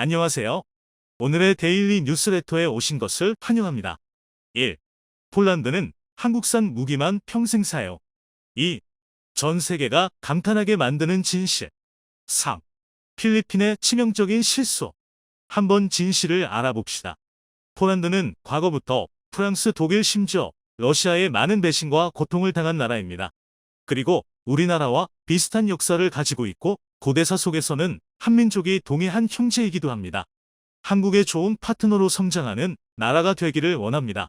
안녕하세요. 오늘의 데일리 뉴스레터에 오신 것을 환영합니다. 1. 폴란드는 한국산 무기만 평생 사요. 2. 전 세계가 감탄하게 만드는 진실. 3. 필리핀의 치명적인 실수. 한번 진실을 알아봅시다. 폴란드는 과거부터 프랑스, 독일, 심지어 러시아의 많은 배신과 고통을 당한 나라입니다. 그리고 우리나라와 비슷한 역사를 가지고 있고 고대사 속에서는 한민족이 동해한 형제이기도 합니다. 한국의 좋은 파트너로 성장하는 나라가 되기를 원합니다.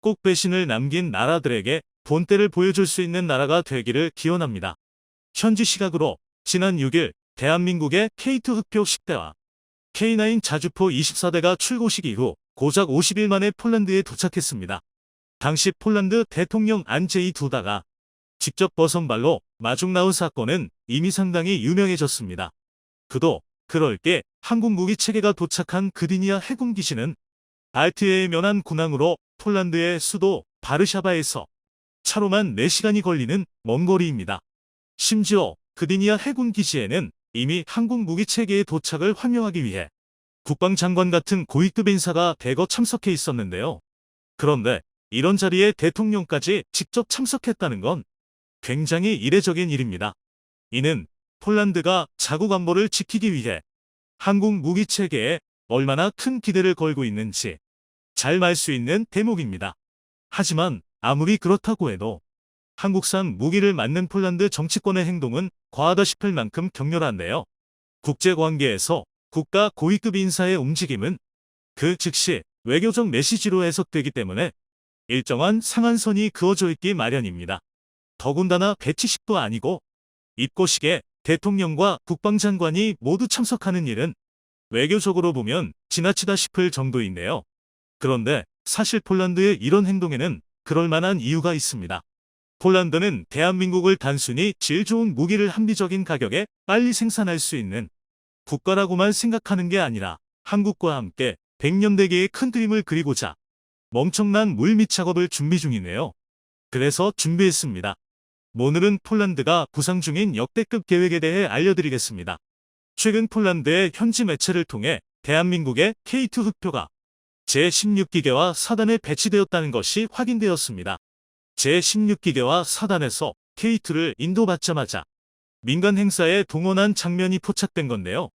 꼭 배신을 남긴 나라들에게 본때를 보여줄 수 있는 나라가 되기를 기원합니다. 현지 시각으로 지난 6일 대한민국의 K2 흑표 10대와 K9 자주포 24대가 출고식 이후 고작 50일 만에 폴란드에 도착했습니다. 당시 폴란드 대통령 안제이 두다가 직접 버선발로 마중 나온 사건은 이미 상당히 유명해졌습니다. 그도 그럴 게 한국 무기 체계가 도착한 그디니아 해군 기지는 발트해의 면한 군항으로 폴란드의 수도 바르샤바에서 차로만 4시간이 걸리는 먼 거리입니다. 심지어 그디니아 해군 기지에는 이미 한국 무기 체계의 도착을 환영하기 위해 국방장관 같은 고위급 인사가 대거 참석해 있었는데요. 그런데 이런 자리에 대통령까지 직접 참석했다는 건 굉장히 이례적인 일입니다. 이는 폴란드가 자국 안보를 지키기 위해 한국 무기 체계에 얼마나 큰 기대를 걸고 있는지 잘 말 수 있는 대목입니다. 하지만 아무리 그렇다고 해도 한국산 무기를 맞는 폴란드 정치권의 행동은 과하다 싶을 만큼 격렬한데요. 국제관계에서 국가 고위급 인사의 움직임은 그 즉시 외교적 메시지로 해석되기 때문에 일정한 상한선이 그어져 있기 마련입니다. 더군다나 배치식도 아니고 입고식에 대통령과 국방장관이 모두 참석하는 일은 외교적으로 보면 지나치다 싶을 정도인데요. 그런데 사실 폴란드의 이런 행동에는 그럴 만한 이유가 있습니다. 폴란드는 대한민국을 단순히 질 좋은 무기를 합리적인 가격에 빨리 생산할 수 있는 국가라고만 생각하는 게 아니라 한국과 함께 100년대계의 큰 그림을 그리고자 멍청난 물밑 작업을 준비 중이네요. 그래서 준비했습니다. 오늘은 폴란드가 구상 중인 역대급 계획에 대해 알려드리겠습니다. 최근 폴란드의 현지 매체를 통해 대한민국의 K2 흑표가 제16기계와 사단에 배치되었다는 것이 확인되었습니다. 제16기계와 사단에서 K2를 인도받자마자 민간 행사에 동원한 장면이 포착된 건데요.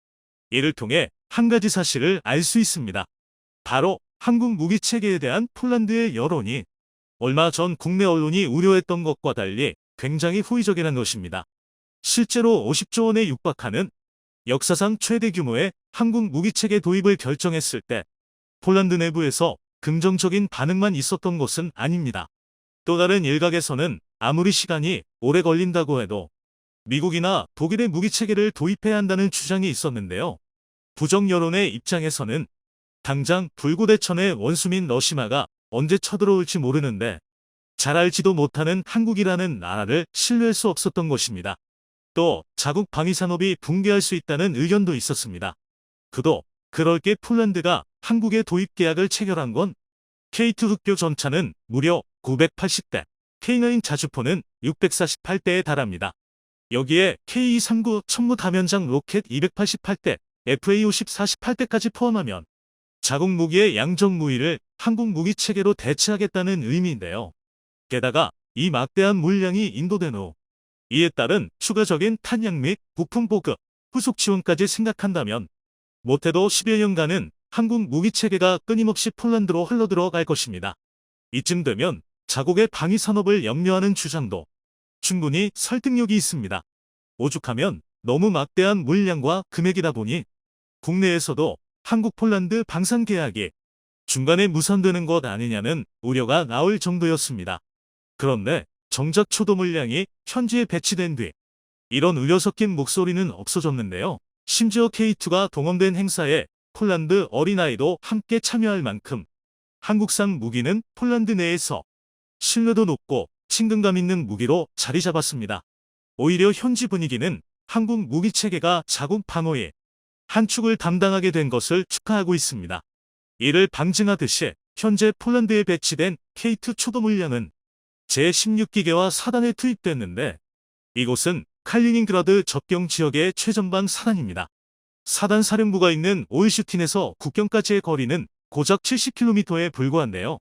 이를 통해 한 가지 사실을 알 수 있습니다. 바로 한국 무기 체계에 대한 폴란드의 여론이 얼마 전 국내 언론이 우려했던 것과 달리 굉장히 호의적이라는 것입니다. 실제로 50조 원에 육박하는 역사상 최대 규모의 한국 무기 체계 도입을 결정했을 때 폴란드 내부에서 긍정적인 반응만 있었던 것은 아닙니다. 또 다른 일각에서는 아무리 시간이 오래 걸린다고 해도 미국이나 독일의 무기 체계를 도입해야 한다는 주장이 있었는데요. 부정 여론의 입장에서는 당장 불구대천의 원수민 러시마가 언제 쳐들어올지 모르는데 잘 알지도 못하는 한국이라는 나라를 신뢰할 수 없었던 것입니다. 또 자국 방위 산업이 붕괴할 수 있다는 의견도 있었습니다. 그도 그럴 게 폴란드가 한국의 도입 계약을 체결한 건 K2 흑표 전차는 무려 980대, K9 자주포는 648대에 달합니다. 여기에 K239 천무 다면장 로켓 288대, FA50 48대까지 포함하면 자국 무기의 양적 무위를 한국 무기 체계로 대체하겠다는 의미인데요. 게다가 이 막대한 물량이 인도된 후 이에 따른 추가적인 탄약 및 부품 보급, 후속 지원까지 생각한다면 못해도 10여 년간은 한국 무기 체계가 끊임없이 폴란드로 흘러들어갈 것입니다. 이쯤 되면 자국의 방위 산업을 염려하는 주장도 충분히 설득력이 있습니다. 오죽하면 너무 막대한 물량과 금액이다 보니 국내에서도 한국 폴란드 방산 계약이 중간에 무산되는 것 아니냐는 우려가 나올 정도였습니다. 그런데 정작 초도 물량이 현지에 배치된 뒤 이런 우려 섞인 목소리는 없어졌는데요. 심지어 K2가 동원된 행사에 폴란드 어린아이도 함께 참여할 만큼 한국산 무기는 폴란드 내에서 신뢰도 높고 친근감 있는 무기로 자리 잡았습니다. 오히려 현지 분위기는 한국 무기 체계가 자국 방어에 한 축을 담당하게 된 것을 축하하고 있습니다. 이를 방증하듯이 현재 폴란드에 배치된 K2 초도 물량은 제16기계와 사단에 투입됐는데 이곳은 칼리닝그라드 접경 지역의 최전방 사단입니다. 사단 사령부가 있는 오일슈틴에서 국경까지의 거리는 고작 70km에 불과한데요.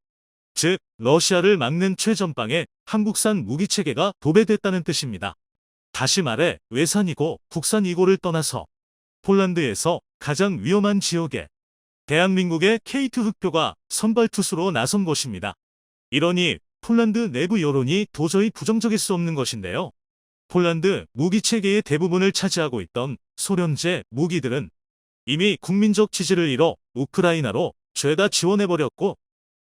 즉, 러시아를 막는 최전방에 한국산 무기 체계가 도배됐다는 뜻입니다. 다시 말해 외산이고 국산이고를 떠나서 폴란드에서 가장 위험한 지역에 대한민국의 K2 흑표가 선발 투수로 나선 것입니다. 이러니 폴란드 내부 여론이 도저히 부정적일 수 없는 것인데요. 폴란드 무기 체계의 대부분을 차지하고 있던 소련제 무기들은 이미 국민적 지지를 잃어 우크라이나로 죄다 지원해버렸고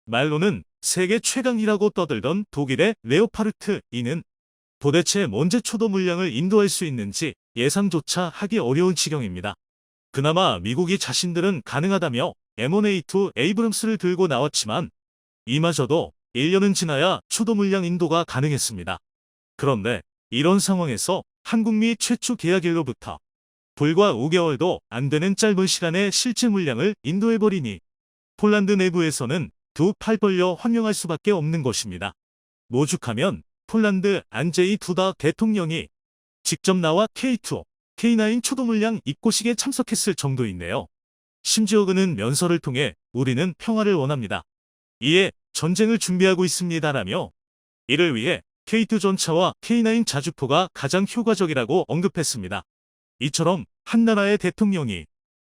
말로는 세계 최강이라고 떠들던 독일의 레오파르트 이는 도대체 언제 초도 물량을 인도할 수 있는지 예상조차 하기 어려운 지경입니다. 그나마 미국이 자신들은 가능하다며 M1A2 에이브럼스를 들고 나왔지만 이마저도 1년은 지나야 초도 물량 인도가 가능했습니다. 그런데 이런 상황에서 한국 미 최초 계약일로부터 불과 5개월도 안 되는 짧은 시간에 실제 물량을 인도해버리니 폴란드 내부에서는 두 팔 벌려 환영할 수밖에 없는 것입니다. 모죽하면 폴란드 안제이 두다 대통령이 직접 나와 K2, K9 초도 물량 입고식에 참석했을 정도인데요. 심지어 그는 면서를 통해 우리는 평화를 원합니다. 이에 전쟁을 준비하고 있습니다라며 이를 위해 K2 전차와 K9 자주포가 가장 효과적이라고 언급했습니다. 이처럼 한 나라의 대통령이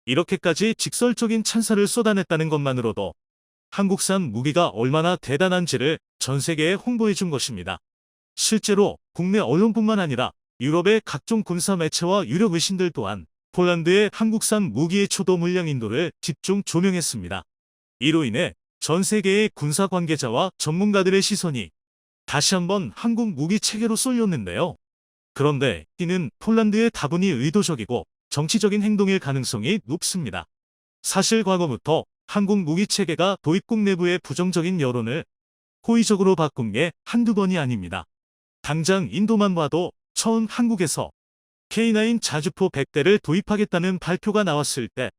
이렇게까지 직설적인 찬사를 쏟아냈다는 것만으로도 한국산 무기가 얼마나 대단한지를 전 세계에 홍보해 준 것입니다. 실제로 국내 언론뿐만 아니라 유럽의 각종 군사 매체와 유력 외신들 또한 폴란드의 한국산 무기의 초도 물량 인도를 집중 조명했습니다. 이로 인해 전 세계의 군사 관계자와 전문가들의 시선이 다시 한번 한국 무기 체계로 쏠렸는데요. 그런데 이는 폴란드의 다분히 의도적이고 정치적인 행동일 가능성이 높습니다. 사실 과거부터 한국 무기 체계가 도입국 내부의 부정적인 여론을 호의적으로 바꾼 게 한두 번이 아닙니다. 당장 인도만 봐도 처음 한국에서 K9 자주포 100대를 도입하겠다는 발표가 나왔을 때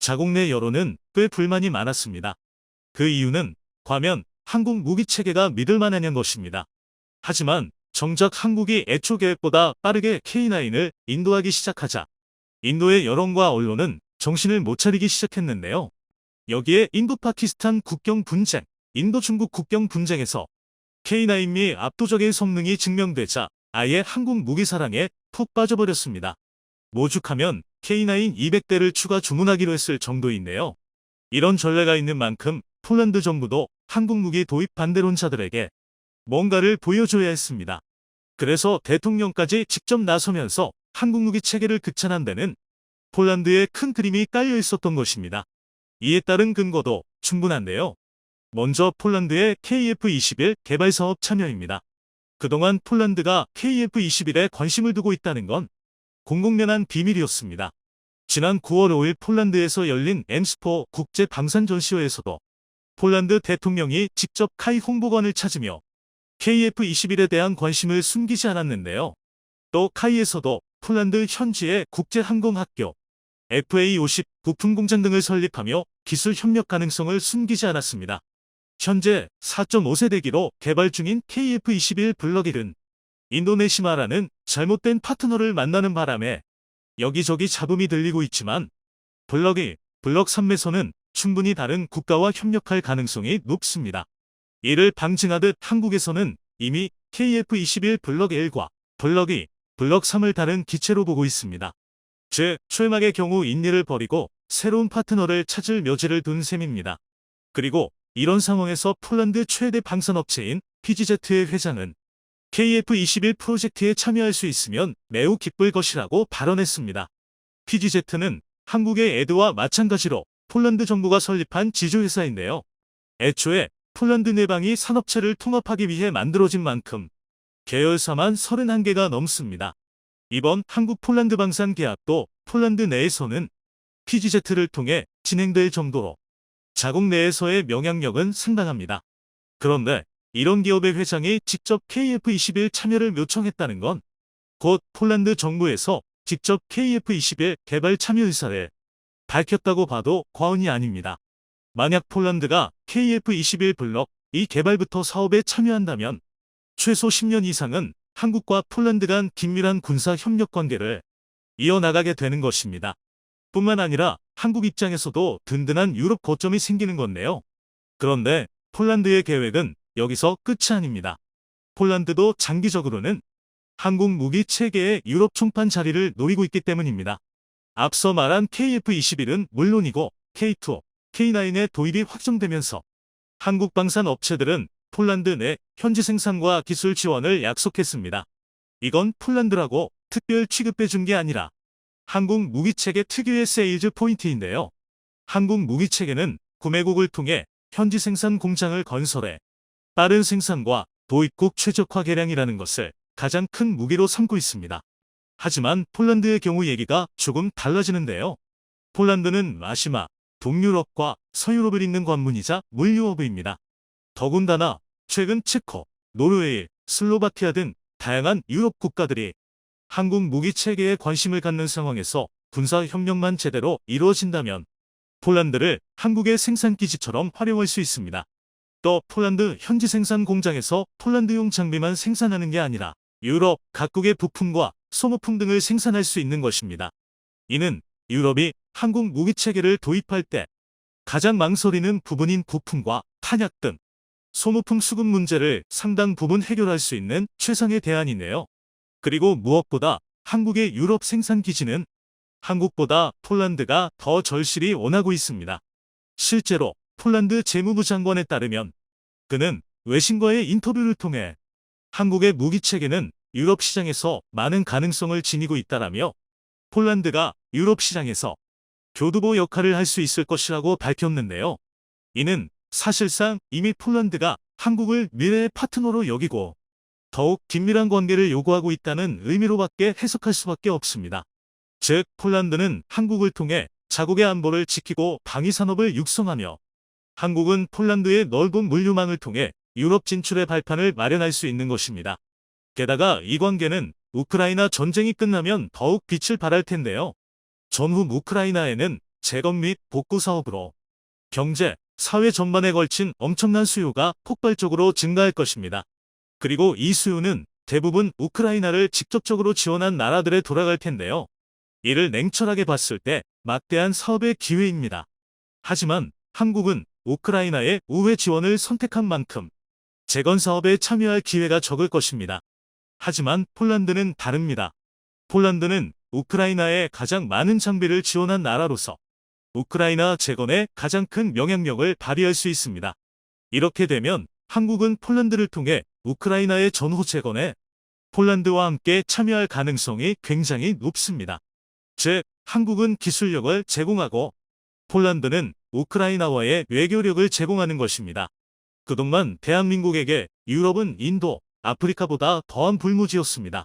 자국 내 여론은 꽤 불만이 많았습니다. 그 이유는 과면 한국 무기 체계가 믿을만하냐는 것입니다. 하지만 정작 한국이 애초 계획보다 빠르게 K9을 인도하기 시작하자 인도의 여론과 언론은 정신을 못 차리기 시작했는데요. 여기에 인도 파키스탄 국경 분쟁, 인도 중국 국경 분쟁에서 K9미 압도적인 성능이 증명되자 아예 한국 무기 사랑에 푹 빠져버렸습니다. 모죽하면 K9 200대를 추가 주문하기로 했을 정도인데요. 이런 전례가 있는 만큼 폴란드 정부도 한국 무기 도입 반대론자들에게 뭔가를 보여줘야 했습니다. 그래서 대통령까지 직접 나서면서 한국 무기 체계를 극찬한 데는 폴란드에 큰 그림이 깔려 있었던 것입니다. 이에 따른 근거도 충분한데요. 먼저 폴란드의 KF-21 개발 사업 참여입니다. 그동안 폴란드가 KF-21에 관심을 두고 있다는 건 공공연한 비밀이었습니다. 지난 9월 5일 폴란드에서 열린 엠스포 국제 방산 전시회에서도 폴란드 대통령이 직접 카이 홍보관을 찾으며 KF-21에 대한 관심을 숨기지 않았는데요. 또 카이에서도 폴란드 현지의 국제항공학교 FA50 부품공장 등을 설립하며 기술 협력 가능성을 숨기지 않았습니다. 현재 4.5세대기로 개발 중인 KF-21 블럭1은 인도네시아라는 잘못된 파트너를 만나는 바람에 여기저기 잡음이 들리고 있지만 블럭2, 블럭 3에서는 충분히 다른 국가와 협력할 가능성이 높습니다. 이를 방증하듯 한국에서는 이미 KF-21 블럭 1과 블럭 2, 블럭 3을 다른 기체로 보고 있습니다. 즉, 출막의 경우 인리를 버리고 새로운 파트너를 찾을 묘지를 둔 셈입니다. 그리고 이런 상황에서 폴란드 최대 방산업체인 PGZ의 회장은 KF-21 프로젝트에 참여할 수 있으면 매우 기쁠 것이라고 발언했습니다. PGZ는 한국의 에드와 마찬가지로 폴란드 정부가 설립한 지주회사인데요. 애초에 폴란드 내방이 산업체를 통합하기 위해 만들어진 만큼 계열사만 31개가 넘습니다. 이번 한국 폴란드 방산 계약도 폴란드 내에서는 PGZ를 통해 진행될 정도로 자국 내에서의 영향력은 상당합니다. 그런데 이런 기업의 회장이 직접 KF21 참여를 요청했다는 건 곧 폴란드 정부에서 직접 KF21 개발 참여 의사를 밝혔다고 봐도 과언이 아닙니다. 만약 폴란드가 KF21 블럭 이 개발부터 사업에 참여한다면 최소 10년 이상은 한국과 폴란드 간 긴밀한 군사 협력 관계를 이어나가게 되는 것입니다. 뿐만 아니라 한국 입장에서도 든든한 유럽 거점이 생기는 건데요. 그런데 폴란드의 계획은 여기서 끝이 아닙니다. 폴란드도 장기적으로는 한국 무기 체계의 유럽 총판 자리를 노리고 있기 때문입니다. 앞서 말한 KF-21은 물론이고 K2, K9의 도입이 확정되면서 한국 방산 업체들은 폴란드 내 현지 생산과 기술 지원을 약속했습니다. 이건 폴란드라고 특별 취급해 준 게 아니라 한국 무기체계 특유의 세일즈 포인트인데요. 한국 무기체계는 구매국을 통해 현지 생산 공장을 건설해 빠른 생산과 도입국 최적화 개량이라는 것을 가장 큰 무기로 삼고 있습니다. 하지만 폴란드의 경우 얘기가 조금 달라지는데요. 폴란드는 마시마, 동유럽과 서유럽을 잇는 관문이자 물류허브입니다. 더군다나 최근 체코, 노르웨이, 슬로바키아 등 다양한 유럽 국가들이 한국 무기 체계에 관심을 갖는 상황에서 군사 협력만 제대로 이루어진다면 폴란드를 한국의 생산 기지처럼 활용할 수 있습니다. 또 폴란드 현지 생산 공장에서 폴란드용 장비만 생산하는 게 아니라 유럽 각국의 부품과 소모품 등을 생산할 수 있는 것입니다. 이는 유럽이 한국 무기 체계를 도입할 때 가장 망설이는 부분인 부품과 탄약 등 소모품 수급 문제를 상당 부분 해결할 수 있는 최상의 대안이네요. 그리고 무엇보다 한국의 유럽 생산 기지는 한국보다 폴란드가 더 절실히 원하고 있습니다. 실제로 폴란드 재무부 장관에 따르면 그는 외신과의 인터뷰를 통해 한국의 무기 체계는 유럽 시장에서 많은 가능성을 지니고 있다라며 폴란드가 유럽 시장에서 교두보 역할을 할 수 있을 것이라고 밝혔는데요. 이는 사실상 이미 폴란드가 한국을 미래의 파트너로 여기고 더욱 긴밀한 관계를 요구하고 있다는 의미로밖에 해석할 수밖에 없습니다. 즉, 폴란드는 한국을 통해 자국의 안보를 지키고 방위 산업을 육성하며 한국은 폴란드의 넓은 물류망을 통해 유럽 진출의 발판을 마련할 수 있는 것입니다. 게다가 이 관계는 우크라이나 전쟁이 끝나면 더욱 빛을 발할 텐데요. 전후 우크라이나에는 재건 및 복구 사업으로 경제, 사회 전반에 걸친 엄청난 수요가 폭발적으로 증가할 것입니다. 그리고 이 수요는 대부분 우크라이나를 직접적으로 지원한 나라들에 돌아갈 텐데요. 이를 냉철하게 봤을 때 막대한 사업의 기회입니다. 하지만 한국은 우크라이나의 우회 지원을 선택한 만큼 재건 사업에 참여할 기회가 적을 것입니다. 하지만 폴란드는 다릅니다. 폴란드는 우크라이나에 가장 많은 장비를 지원한 나라로서 우크라이나 재건에 가장 큰 영향력을 발휘할 수 있습니다. 이렇게 되면 한국은 폴란드를 통해 우크라이나의 전후 재건에 폴란드와 함께 참여할 가능성이 굉장히 높습니다. 즉, 한국은 기술력을 제공하고 폴란드는 우크라이나와의 외교력을 제공하는 것입니다. 그동안 대한민국에게 유럽은 인도, 아프리카보다 더한 불무지였습니다.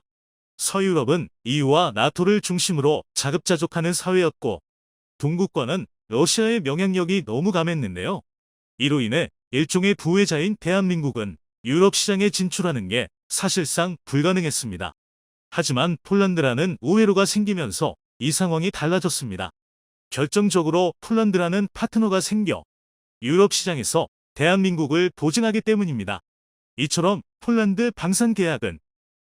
서유럽은 EU와 나토를 중심으로 자급자족하는 사회였고 동국과는 러시아의 영향력이 너무 강했는데요. 이로 인해 일종의 부회자인 대한민국은 유럽 시장에 진출하는 게 사실상 불가능했습니다. 하지만 폴란드라는 우회로가 생기면서 이 상황이 달라졌습니다. 결정적으로 폴란드라는 파트너가 생겨 유럽 시장에서 대한민국을 보증하기 때문입니다. 이처럼 폴란드 방산 계약은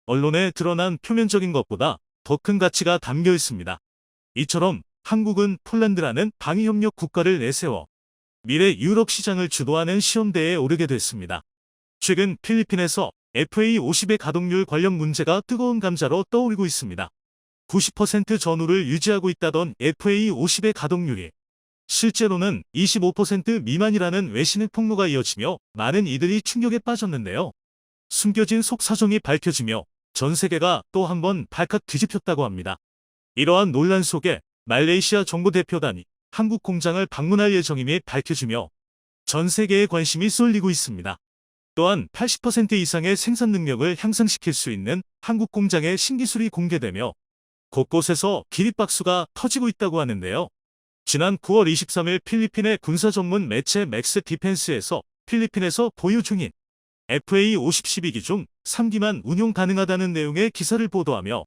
언론에 드러난 표면적인 것보다 더 큰 가치가 담겨 있습니다. 이처럼 한국은 폴란드라는 방위협력 국가를 내세워 미래 유럽 시장을 주도하는 시험대에 오르게 됐습니다. 최근 필리핀에서 FA50의 가동률 관련 문제가 뜨거운 감자로 떠오르고 있습니다. 90% 전후를 유지하고 있다던 FA50의 가동률이 실제로는 25% 미만이라는 외신의 폭로가 이어지며 많은 이들이 충격에 빠졌는데요. 숨겨진 속 사정이 밝혀지며 전 세계가 또 한 번 발칵 뒤집혔다고 합니다. 이러한 논란 속에 말레이시아 정부 대표단이 한국 공장을 방문할 예정임이 밝혀지며 전 세계의 관심이 쏠리고 있습니다. 또한 80% 이상의 생산 능력을 향상시킬 수 있는 한국 공장의 신기술이 공개되며 곳곳에서 기립박수가 터지고 있다고 하는데요. 지난 9월 23일 필리핀의 군사 전문 매체 맥스 디펜스에서 필리핀에서 보유 중인 FA-50 12기 중 3기만 운용 가능하다는 내용의 기사를 보도하며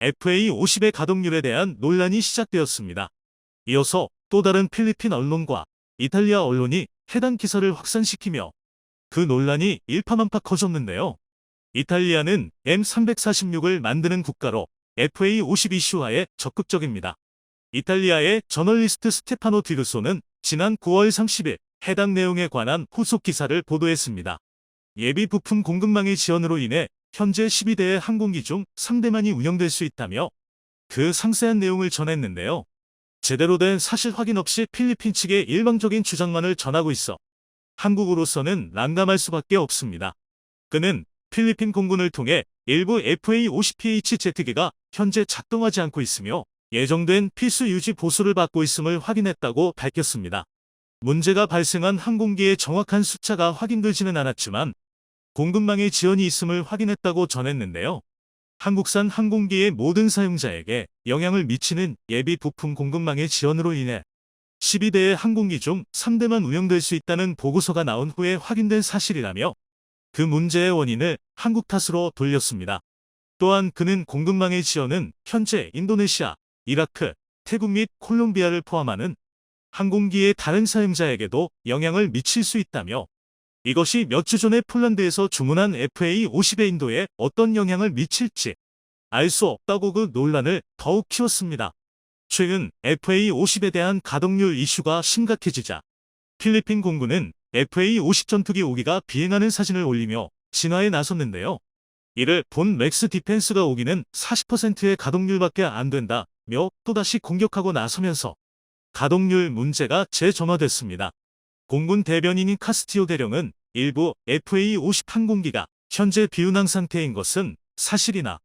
FA-50의 가동률에 대한 논란이 시작되었습니다. 이어서 또 다른 필리핀 언론과 이탈리아 언론이 해당 기사를 확산시키며 그 논란이 일파만파 커졌는데요. 이탈리아는 M346을 만드는 국가로 FA-50 이슈화에 적극적입니다. 이탈리아의 저널리스트 스테파노 디르소는 지난 9월 30일 해당 내용에 관한 후속 기사를 보도했습니다. 예비 부품 공급망의 지연으로 인해 현재 12대의 항공기 중 3대만이 운영될 수 있다며 그 상세한 내용을 전했는데요. 제대로 된 사실 확인 없이 필리핀 측의 일방적인 주장만을 전하고 있어 한국으로서는 난감할 수밖에 없습니다. 그는 필리핀 공군을 통해 일부 FA-50PH 제트기가 현재 작동하지 않고 있으며 예정된 필수 유지 보수를 받고 있음을 확인했다고 밝혔습니다. 문제가 발생한 항공기의 정확한 숫자가 확인되지는 않았지만 공급망의 지연이 있음을 확인했다고 전했는데요. 한국산 항공기의 모든 사용자에게 영향을 미치는 예비 부품 공급망의 지연으로 인해 12대의 항공기 중 3대만 운영될 수 있다는 보고서가 나온 후에 확인된 사실이라며 그 문제의 원인을 한국 탓으로 돌렸습니다. 또한 그는 공급망의 지연은 현재 인도네시아, 이라크, 태국 및 콜롬비아를 포함하는 항공기의 다른 사용자에게도 영향을 미칠 수 있다며 이것이 몇 주 전에 폴란드에서 주문한 FA-50의 인도에 어떤 영향을 미칠지 알 수 없다고 그 논란을 더욱 키웠습니다. 최근 FA-50에 대한 가동률 이슈가 심각해지자 필리핀 공군은 FA-50 전투기 5기가 비행하는 사진을 올리며 진화에 나섰는데요. 이를 본 맥스 디펜스가 5기는 40%의 가동률밖에 안 된다 며 또다시 공격하고 나서면서 가동률 문제가 재점화됐습니다. 공군 대변인인 카스티오 대령은 일부 FA-50 항공기가 현재 비운항 상태인 것은 사실이나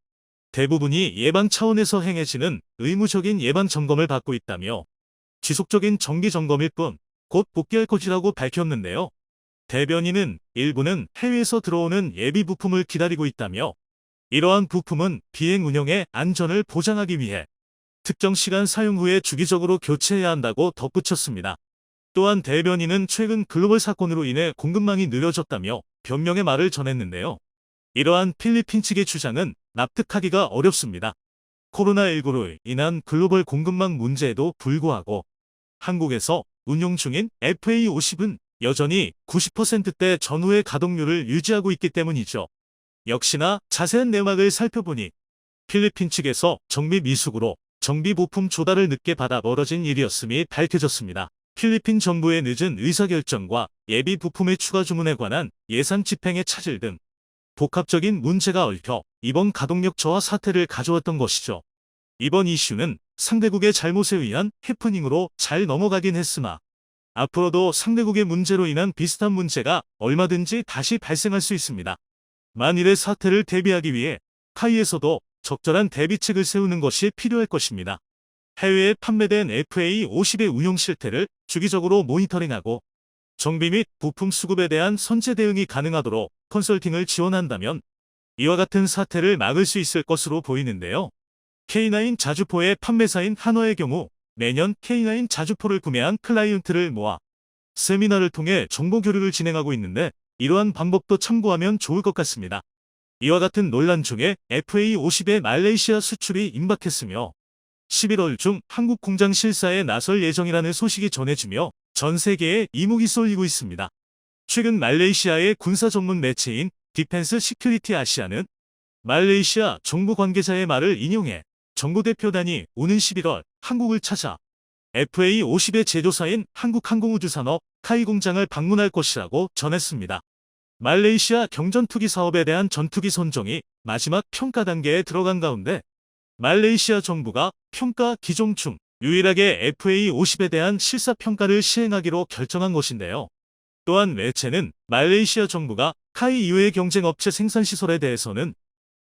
대부분이 예방 차원에서 행해지는 의무적인 예방 점검을 받고 있다며 지속적인 정기 점검일 뿐 곧 복귀할 것이라고 밝혔는데요. 대변인은 일부는 해외에서 들어오는 예비 부품을 기다리고 있다며 이러한 부품은 비행 운영의 안전을 보장하기 위해 특정 시간 사용 후에 주기적으로 교체해야 한다고 덧붙였습니다. 또한 대변인은 최근 글로벌 사건으로 인해 공급망이 느려졌다며 변명의 말을 전했는데요. 이러한 필리핀 측의 주장은 납득하기가 어렵습니다. 코로나19로 인한 글로벌 공급망 문제에도 불구하고 한국에서 운용 중인 FA50은 여전히 90%대 전후의 가동률을 유지하고 있기 때문이죠. 역시나 자세한 내막을 살펴보니 필리핀 측에서 정비 미숙으로 정비 부품 조달을 늦게 받아 벌어진 일이었음이 밝혀졌습니다. 필리핀 정부의 늦은 의사결정과 예비 부품의 추가 주문에 관한 예산 집행의 차질 등 복합적인 문제가 얽혀 이번 가동력 저하 사태를 가져왔던 것이죠. 이번 이슈는 상대국의 잘못에 의한 해프닝으로 잘 넘어가긴 했으나 앞으로도 상대국의 문제로 인한 비슷한 문제가 얼마든지 다시 발생할 수 있습니다. 만일의 사태를 대비하기 위해 카이에서도 적절한 대비책을 세우는 것이 필요할 것입니다. 해외에 판매된 FA50의 운용 실태를 주기적으로 모니터링하고 정비 및 부품 수급에 대한 선제 대응이 가능하도록 컨설팅을 지원한다면 이와 같은 사태를 막을 수 있을 것으로 보이는데요. K9 자주포의 판매사인 한화의 경우 매년 K9 자주포를 구매한 클라이언트를 모아 세미나를 통해 정보 교류를 진행하고 있는데 이러한 방법도 참고하면 좋을 것 같습니다. 이와 같은 논란 중에 FA50의 말레이시아 수출이 임박했으며 11월 중 한국 공장 실사에 나설 예정이라는 소식이 전해지며 전 세계에 이목이 쏠리고 있습니다. 최근 말레이시아의 군사 전문 매체인 디펜스 시큐리티 아시아는 말레이시아 정부 관계자의 말을 인용해 정부 대표단이 오는 11월 한국을 찾아 FA50의 제조사인 한국항공우주산업 카이 공장을 방문할 것이라고 전했습니다. 말레이시아 경전투기 사업에 대한 전투기 선정이 마지막 평가 단계에 들어간 가운데 말레이시아 정부가 평가 기종 중 유일하게 FA50에 대한 실사 평가를 시행하기로 결정한 것인데요. 또한 매체는 말레이시아 정부가 카이 이외의 경쟁 업체 생산 시설에 대해서는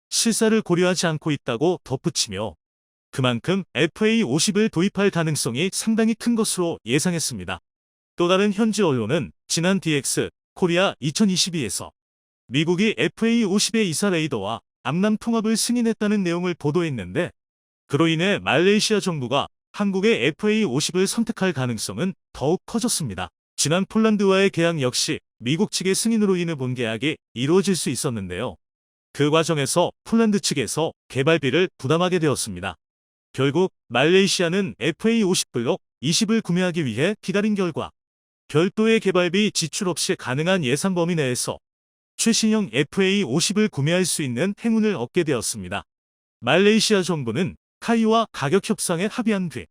실사를 고려하지 않고 있다고 덧붙이며 그만큼 FA50을 도입할 가능성이 상당히 큰 것으로 예상했습니다. 또 다른 현지 언론은 지난 DX 코리아 2022에서 미국이 FA50의 이사 레이더와 암남 통합을 승인했다는 내용을 보도했는데 그로 인해 말레이시아 정부가 한국의 FA50을 선택할 가능성은 더욱 커졌습니다. 지난 폴란드와의 계약 역시 미국 측의 승인으로 인해 본 계약이 이루어질 수 있었는데요. 그 과정에서 폴란드 측에서 개발비를 부담하게 되었습니다. 결국 말레이시아는 FA50 블록 20을 구매하기 위해 기다린 결과 별도의 개발비 지출 없이 가능한 예산 범위 내에서 최신형 FA50을 구매할 수 있는 행운을 얻게 되었습니다. 말레이시아 정부는 카이와 가격 협상에 합의한 뒤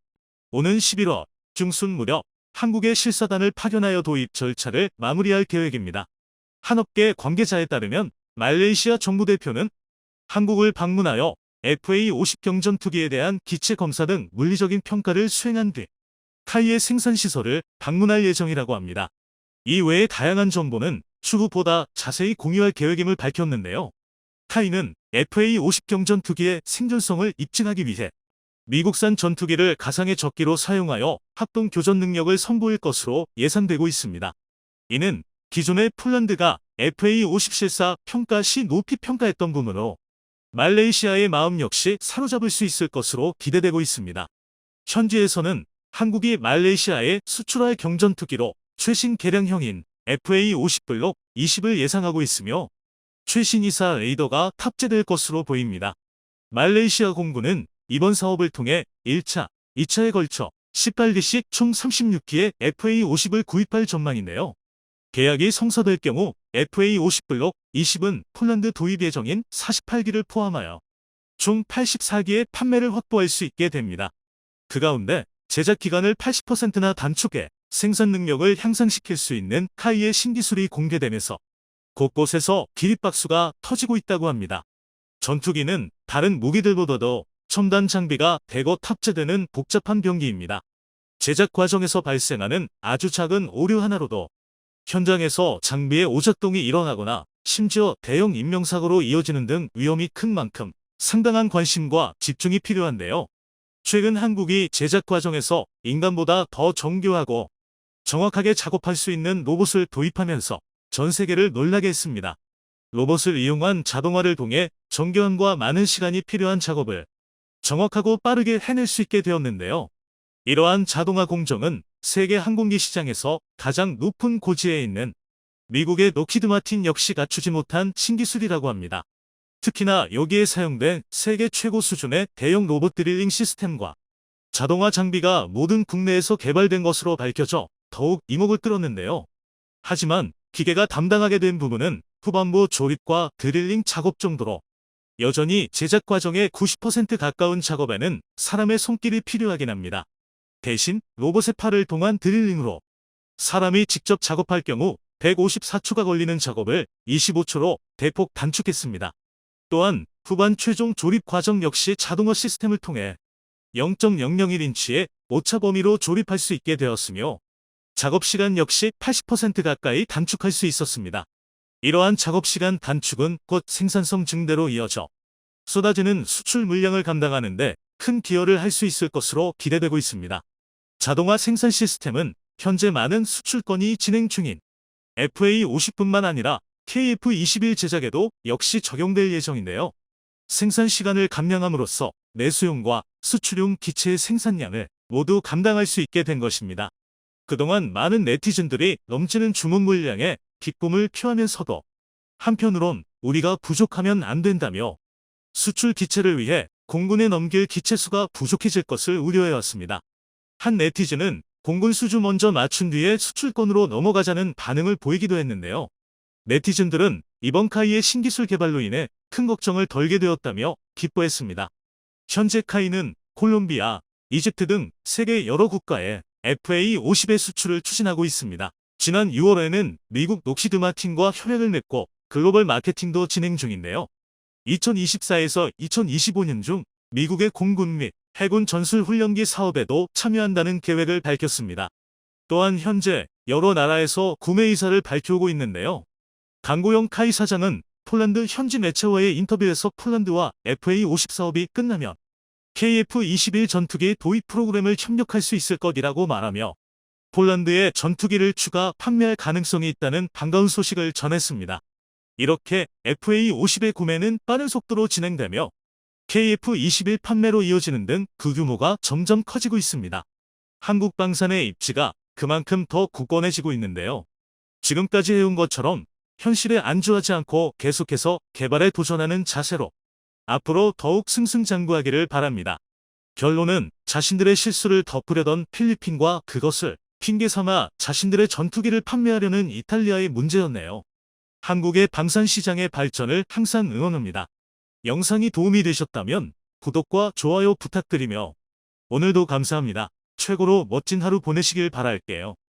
오는 11월 중순 무렵 한국에 실사단을 파견하여 도입 절차를 마무리할 계획입니다. 한업계 관계자에 따르면 말레이시아 정부 대표는 한국을 방문하여 FA50 경전투기에 대한 기체 검사 등 물리적인 평가를 수행한 뒤 카이의 생산 시설을 방문할 예정이라고 합니다. 이 외에 다양한 정보는 추후 보다 자세히 공유할 계획임을 밝혔는데요. 카이는 FA50 경 전투기의 생존성을 입증하기 위해 미국산 전투기를 가상의 적기로 사용하여 합동 교전 능력을 선보일 것으로 예상되고 있습니다. 이는 기존의 폴란드가 FA50 실사 평가 시 높이 평가했던 부분으로 말레이시아의 마음 역시 사로잡을 수 있을 것으로 기대되고 있습니다. 현지에서는 한국이 말레이시아에 수출할 경전투기로 최신 개량형인 FA50 블록 20을 예상하고 있으며 최신 이사 레이더가 탑재될 것으로 보입니다. 말레이시아 공군은 이번 사업을 통해 1차, 2차에 걸쳐 18기씩 총 36기의 FA50을 구입할 전망인데요. 계약이 성사될 경우 FA50 블록 20은 폴란드 도입 예정인 48기를 포함하여 총 84기의 판매를 확보할 수 있게 됩니다. 그 가운데 제작 기간을 80%나 단축해 생산 능력을 향상시킬 수 있는 카이의 신기술이 공개되면서 곳곳에서 기립박수가 터지고 있다고 합니다. 전투기는 다른 무기들보다도 첨단 장비가 대거 탑재되는 복잡한 병기입니다. 제작 과정에서 발생하는 아주 작은 오류 하나로도 현장에서 장비의 오작동이 일어나거나 심지어 대형 인명사고로 이어지는 등 위험이 큰 만큼 상당한 관심과 집중이 필요한데요. 최근 한국이 제작 과정에서 인간보다 더 정교하고 정확하게 작업할 수 있는 로봇을 도입하면서 전 세계를 놀라게 했습니다. 로봇을 이용한 자동화를 통해 정교함과 많은 시간이 필요한 작업을 정확하고 빠르게 해낼 수 있게 되었는데요. 이러한 자동화 공정은 세계 항공기 시장에서 가장 높은 고지에 있는 미국의 노키드 마틴 역시 갖추지 못한 신기술이라고 합니다. 특히나 여기에 사용된 세계 최고 수준의 대형 로봇 드릴링 시스템과 자동화 장비가 모든 국내에서 개발된 것으로 밝혀져 더욱 이목을 끌었는데요. 하지만 기계가 담당하게 된 부분은 후반부 조립과 드릴링 작업 정도로 여전히 제작 과정의 90% 가까운 작업에는 사람의 손길이 필요하긴 합니다. 대신 로봇의 팔을 통한 드릴링으로 사람이 직접 작업할 경우 154초가 걸리는 작업을 25초로 대폭 단축했습니다. 또한 후반 최종 조립 과정 역시 자동화 시스템을 통해 0.001인치의 오차 범위로 조립할 수 있게 되었으며 작업 시간 역시 80% 가까이 단축할 수 있었습니다. 이러한 작업 시간 단축은 곧 생산성 증대로 이어져 쏟아지는 수출 물량을 감당하는데 큰 기여를 할 수 있을 것으로 기대되고 있습니다. 자동화 생산 시스템은 현재 많은 수출 건이 진행 중인 FA50뿐만 아니라 KF21 제작에도 역시 적용될 예정인데요. 생산 시간을 감량함으로써 내수용과 수출용 기체의 생산량을 모두 감당할 수 있게 된 것입니다. 그동안 많은 네티즌들이 넘치는 주문 물량에 기쁨을 표하면서도 한편으론 우리가 부족하면 안 된다며 수출 기체를 위해 공군에 넘길 기체 수가 부족해질 것을 우려해왔습니다. 한 네티즌은 공군 수주 먼저 맞춘 뒤에 수출권으로 넘어가자는 반응을 보이기도 했는데요. 네티즌들은 이번 카이의 신기술 개발로 인해 큰 걱정을 덜게 되었다며 기뻐했습니다. 현재 카이는 콜롬비아, 이집트 등 세계 여러 국가에 FA50의 수출을 추진하고 있습니다. 지난 6월에는 미국 녹시드 마틴과 협약을 맺고 글로벌 마케팅도 진행 중인데요. 2024에서 2025년 중 미국의 공군 및 해군 전술 훈련기 사업에도 참여한다는 계획을 밝혔습니다. 또한 현재 여러 나라에서 구매 의사를 밝혀오고 있는데요. 강고영 카이 사장은 폴란드 현지 매체와의 인터뷰에서 폴란드와 FA50 사업이 끝나면 KF-21 전투기 도입 프로그램을 협력할 수 있을 것이라고 말하며 폴란드에 전투기를 추가 판매할 가능성이 있다는 반가운 소식을 전했습니다. 이렇게 FA50의 구매는 빠른 속도로 진행되며 KF21 판매로 이어지는 등 그 규모가 점점 커지고 있습니다. 한국 방산의 입지가 그만큼 더 굳건해지고 있는데요. 지금까지 해온 것처럼 현실에 안주하지 않고 계속해서 개발에 도전하는 자세로 앞으로 더욱 승승장구하기를 바랍니다. 결론은 자신들의 실수를 덮으려던 필리핀과 그것을 핑계 삼아 자신들의 전투기를 판매하려는 이탈리아의 문제였네요. 한국의 방산 시장의 발전을 항상 응원합니다. 영상이 도움이 되셨다면 구독과 좋아요 부탁드리며 오늘도 감사합니다. 최고로 멋진 하루 보내시길 바랄게요.